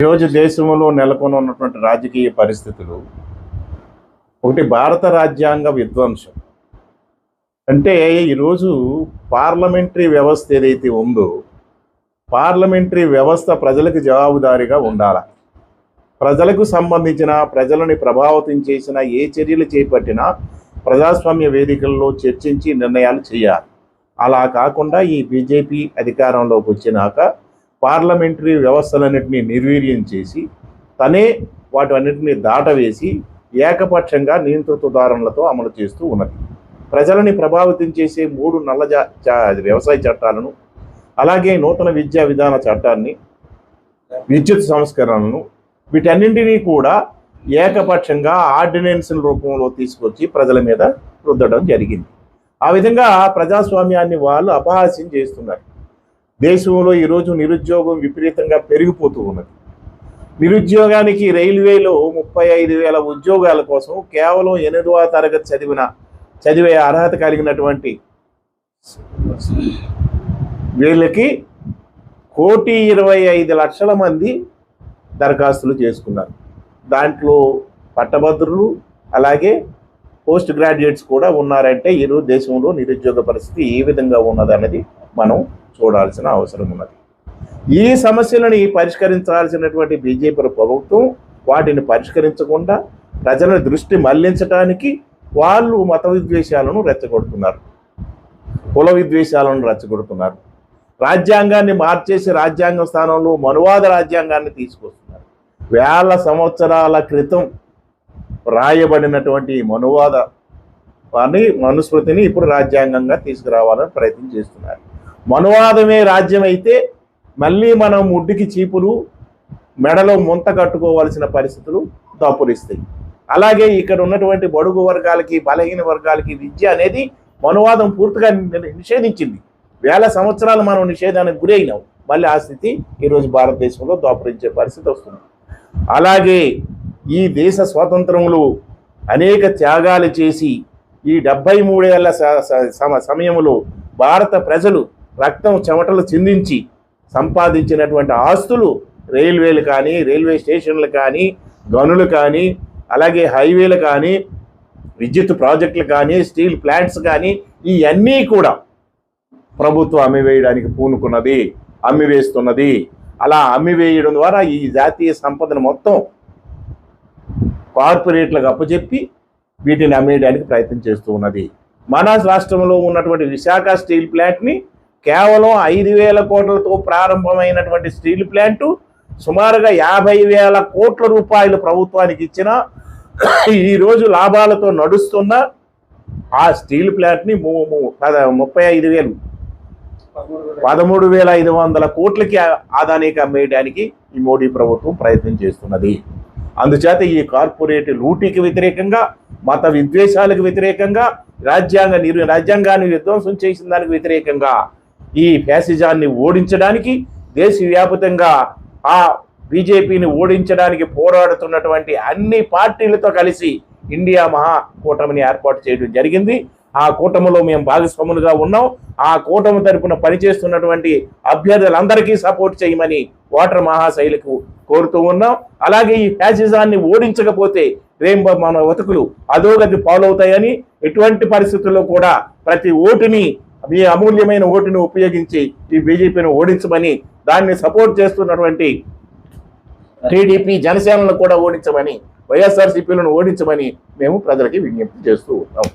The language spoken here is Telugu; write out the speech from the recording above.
ఈరోజు దేశంలో నెలకొని ఉన్నటువంటి రాజకీయ పరిస్థితులు ఒకటి భారత రాజ్యాంగ విధ్వంసం. అంటే ఈరోజు పార్లమెంటరీ వ్యవస్థ ఏదైతే ఉందో పార్లమెంటరీ వ్యవస్థ ప్రజలకు జవాబుదారీగా ఉండాలి? ప్రజలకు సంబంధించిన ప్రజలని ప్రభావితం చేసిన ఏ చర్యలు చేపట్టినా ప్రజాస్వామ్య వేదికల్లో చర్చించి నిర్ణయాలు చేయాలి. అలా కాకుండా ఈ బీజేపీ అధికారంలోకి వచ్చినాక పార్లమెంటరీ వ్యవస్థలన్నింటినీ నిర్వీర్యం చేసి తనే వాటన్నిటిని దాటవేసి ఏకపక్షంగా నియంతృత్వధారణలతో అమలు చేస్తూ ఉన్నది. ప్రజలని ప్రభావితం చేసే మూడు నల్ల జా- చా- వ్యవసాయ చట్టాలను అలాగే నూతన విద్యా విధాన చట్టాన్ని విద్యుత్ సంస్కరణలను వీటన్నింటినీ కూడా ఏకపక్షంగా ఆర్డినెన్స్ రూపంలో తీసుకొచ్చి ప్రజల మీద రుద్దడం జరిగింది. ఆ విధంగా ప్రజాస్వామ్యాన్ని వాళ్ళు అపహాస్యం చేస్తున్నారు. దేశంలో ఈరోజు నిరుద్యోగం విపరీతంగా పెరిగిపోతూ ఉన్నది. నిరుద్యోగానికి రైల్వేలో ముప్పై ఐదు వేల ఉద్యోగాల కోసం కేవలం ఎనిమిదవ తరగతి చదివిన చదివే అర్హత కలిగినటువంటి వీళ్ళకి కోటి ఇరవై ఐదు లక్షల మంది దరఖాస్తులు చేసుకున్నారు. దాంట్లో పట్టభద్రులు అలాగే పోస్ట్ గ్రాడ్యుయేట్స్ కూడా ఉన్నారంటే ఈరోజు దేశంలో నిరుద్యోగ పరిస్థితి ఏ విధంగా ఉన్నదన్నది మనం చూడాల్సిన అవసరం ఉన్నది. ఈ సమస్యలని పరిష్కరించాల్సినటువంటి బీజేపీ ప్రభుత్వం వాటిని పరిష్కరించకుండా ప్రజల దృష్టి మళ్ళించడానికి వాళ్ళు మత విద్వేషాలను రెచ్చగొడుతున్నారు. కుల విద్వేషాలను రెచ్చగొడుతున్నారు. రాజ్యాంగాన్ని మార్చేసి రాజ్యాంగ స్థానంలో మనువాద రాజ్యాంగాన్ని తీసుకొస్తున్నారు. వేల సంవత్సరాల క్రితం రాయబడినటువంటి మనువాద అని మనుస్మృతిని ఇప్పుడు రాజ్యాంగంగా తీసుకురావాలని ప్రయత్నం చేస్తున్నారు. మనువాదమే రాజ్యం అయితే మళ్ళీ మనం ముడ్డికి చీపులు మెడలో ముంత కట్టుకోవాల్సిన పరిస్థితులు దాపురిస్తాయి. అలాగే ఇక్కడ ఉన్నటువంటి బడుగు వర్గాలకి బలహీన వర్గాలకి విద్య అనేది మనువాదం పూర్తిగా ని- నిషేధించింది. వేల సంవత్సరాలు మనం నిషేధానికి గురైనాం మళ్ళీ ఆ స్థితి ఈరోజు భారతదేశంలో దాపురించే పరిస్థితి వస్తుంది. అలాగే ఈ దేశ స్వాతంత్రంలో అనేక త్యాగాలు చేసి ఈ డెబ్బై మూడేళ్ళ స- సమ- సమయంలో భారత ప్రజలు రక్తం చెమటలు చిందించి సంపాదించినటువంటి ఆస్తులు రైల్వేలు కానీ రైల్వే స్టేషన్లు కానీ గనులు కానీ అలాగే హైవేలు కానీ విద్యుత్ ప్రాజెక్టులు కానీ స్టీల్ ప్లాంట్స్ కానీ ఇవన్నీ కూడా ప్రభుత్వం అమ్మివేయడానికి పూనుకున్నది అమ్మివేస్తున్నది. అలా అమ్మివేయడం ద్వారా ఈ జాతీయ సంపదను మొత్తం కార్పొరేట్లకు అప్పచెప్పి వీటిని అమ్మేయడానికి ప్రయత్నం చేస్తూ ఉన్నది. మన రాష్ట్రంలో ఉన్నటువంటి విశాఖ స్టీల్ ప్లాంట్ని కేవలం ఐదు వేల కోట్లతో ప్రారంభమైనటువంటి స్టీల్ ప్లాంటు సుమారుగా యాభై వేల కోట్ల రూపాయలు ప్రభుత్వానికి ఇచ్చిన ఈరోజు లాభాలతో నడుస్తున్న ఆ స్టీల్ ప్లాంట్ని పద- ముప్పై ఐదు వేలు పదమూడు వేల ఐదు వందల కోట్లకి ఆదానికి అమ్మేయడానికి ఈ మోడీ ప్రభుత్వం ప్రయత్నం చేస్తున్నది. అందుచేత ఈ కార్పొరేట్ లూటీకి వ్యతిరేకంగా మత విద్వేషాలకు వ్యతిరేకంగా రాజ్యాంగ నిర్ రాజ్యాంగాన్ని విధ్వంసం చేసిన దానికి వ్యతిరేకంగా ఈ ఫ్యాసిజాన్ని ఓడించడానికి దేశవ్యాప్తంగా ఆ బీజేపీని ఓడించడానికి పోరాడుతున్నటువంటి అన్ని పార్టీలతో కలిసి ఇండియా మహా కూటమిని ఏర్పాటు చేయడం జరిగింది. ఆ కూటమిలో మేము భాగస్వాములుగా ఉన్నాం. ఆ కూటమి తరపున పనిచేస్తున్నటువంటి అభ్యర్థులందరికీ సపోర్ట్ చేయమని ఓటర్ మహాశైలకు కోరుతూ ఉన్నాం. అలాగే ఈ ఫ్యాసిజాన్ని ఓడించకపోతే రేంబ మన వతకులు అధోగతి పాలవుతాయని ఎటువంటి పరిస్థితుల్లో కూడా ప్రతి ఓటుని మీ అమూల్యమైన ఓటుని ఉపయోగించి ఈ బీజేపీని ఓడించమని దాన్ని సపోర్ట్ చేస్తున్నటువంటి టీడీపీ జనసేనను కూడా ఓడించమని వైఎస్ఆర్సీపీలను ఓడించమని మేము ప్రజలకి విజ్ఞప్తి చేస్తూ ఉన్నాం.